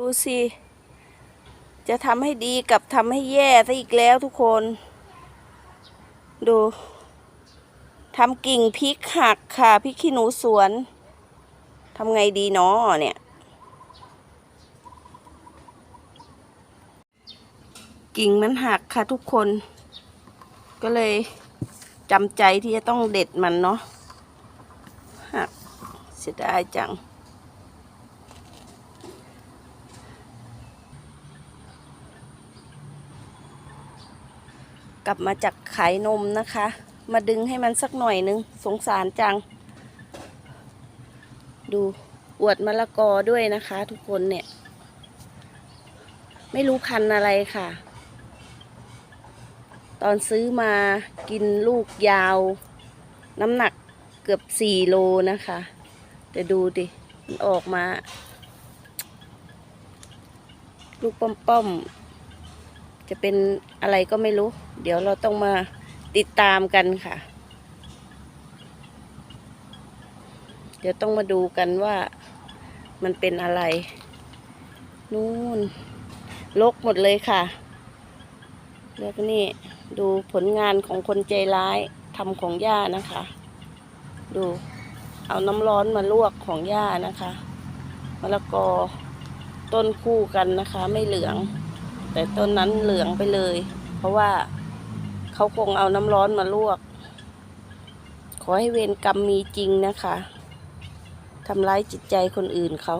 ดูสิ จะทำให้ดีกับทำให้แย่ซะอีกแล้วทุกคน ดูทำกิ่งพริกหักค่ะพริกขี้หนูสวนทำไงดีเนาะเนี่ย กิ่งมันหักค่ะทุกคน ก็เลยจำใจที่จะต้องเด็ดมันเนาะหักเสียดายจัง กลับมาจากขายนมนะคะ มาดึงให้มันสักหน่อยนึง สงสารจัง ดูอวดมะละกอด้วยนะคะ ทุกคนเนี่ย ไม่รู้พันอะไรค่ะ ตอนซื้อมากินลูกยาว น้ำหนักเกือบสี่โลนะคะ แต่ดูดิมันออกมา ลูกป้อมๆ จะเป็นอะไรก็ไม่รู้ เดี๋ยวเราต้องมาติดตามกันค่ะ เดี๋ยวต้องมาดูกันว่ามันเป็นอะไร นู่นลกหมดเลยค่ะ แล้วก็นี่ดูผลงานของคนใจร้ายทำของย่านะคะ ดูเอาน้ำร้อนมาลวกของย่านะคะมะละกอต้นคู่กันนะคะ ไม่เหลือง แต่ต้นนั้นเหลืองไปเลย เพราะว่าเขาคงเอาน้ำร้อนมาลวก ขอให้เวรกรรมมีจริงนะคะทำร้ายจิตใจคนอื่นเขา